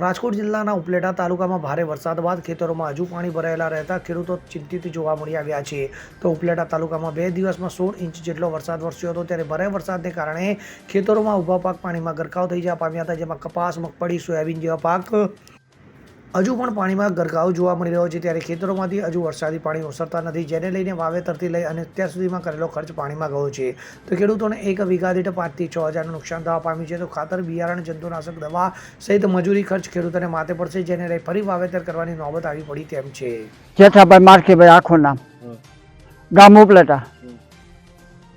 રાજકોટ જિલ્લાના ઉપલેટા તાલુકામાં ભારે વરસાદ બાદ ખેતરોમાં હજુ પાણી ભરાયેલા રહેતા ખેડૂતો ચિંતિત જોવા મળી આવ્યા છે. તો ઉપલેટા તાલુકામાં બે દિવસમાં સોળ ઇંચ જેટલો વરસાદ વરસ્યો હતો. ત્યારે ભારે વરસાદને કારણે ખેતરોમાં ઊભા પાક પાણીમાં ગરકાવ થઈ જવા પામ્યા હતા, જેમાં કપાસ, મગફળી, સોયાબીન જેવા પાક હજુ પણ પાણીમાં ગરકાવ જોવા મળી રહ્યો છે ત્યારે ખેતરોમાંથી હજુ વરસાદી પાણી ઓસરતા નથી જેને લઈને વાવેતરથી લઈ અને અત્યાર સુધીમાં કરેલો ખર્ચ પાણીમાં ગયો છે. તો ખેડૂતોને એક વીઘા દીઠ પાંચથી છ હજારનું નુકસાન થવા પામ્યું છે. તો ખાતર બિયારણ જંતુનાશક દવા સહિત મજૂરી ખર્ચ ખેડૂતોને માથે પડશે જેને લઈ ફરી વાવેતર કરવાની નોબત આવી પડી તેમ છે. જેઠાભાઈ મારખીભાઈ આખું નામ. ગામ ઉપલેટા.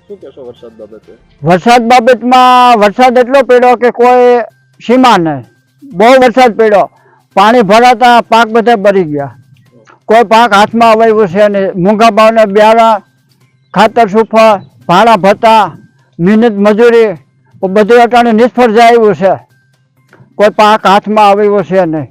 શું કહેશો વરસાદ બાબતે? વરસાદ બાબતમાં વરસાદ એટલો પડ્યો કે કોઈ સીમા નહીં. બહુ વરસાદ પડ્યો. પાણી ભરાતા પાક બધા ભરી ગયા. કોઈ પાક હાથમાં અવાયું છે નહીં. મૂંગા ભાવને બિયારા ખાતર સુફા, ભાડા ભત્તા, મહેનત મજૂરી બધું અટાણે નિષ્ફળ જાય છે. કોઈ પાક હાથમાં આવ્યો છે નહીં.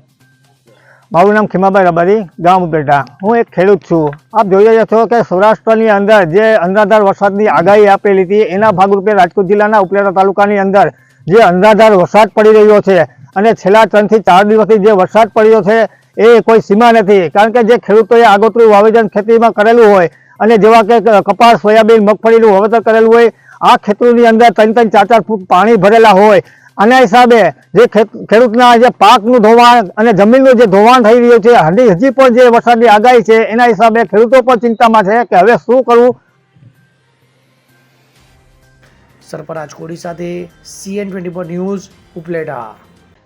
મારું નામ ખીમાભાઈ રબારી, ગામ ઉપેટા. હું એક ખેડૂત છું. આપ જોઈ રહ્યા છો કે સૌરાષ્ટ્રની અંદર જે અંધાધાર વરસાદની આગાહી આપેલી હતી, એના ભાગરૂપે રાજકોટ જિલ્લાના ઉપલેટા તાલુકાની અંદર જે અંધાધાર વરસાદ પડી રહ્યો છે અને છેલ્લા ત્રણથી ચાર દિવસથી જે વરસાદ પડ્યો છે, એ કોઈ સીમા નથી. કારણ કે જે ખેડૂતોએ આગોતરું વાવેતર ખેતીમાં કરેલું હોય અને જેવા કે કપાસ, સોયાબીન, મગફળીનું વાવેતર કરેલું હોય, આ ખેતરોની અંદર ત્રણ ત્રણ ચાર ચાર ફૂટ પાણી ભરેલા હોય. આના હિસાબે જે ખેડૂતના જે પાકનું ધોવાણ અને જમીનનું જે ધોવાણ થઈ રહ્યું છે, હજી હજી પણ જે વરસાદની આગાહી છે, એના હિસાબે ખેડૂતો પણ ચિંતામાં છે કે હવે શું કરવું? સરપરાજ કોડી સાથે સીએન ટ્વેન્ટી ન્યૂઝ ઉપલેટા.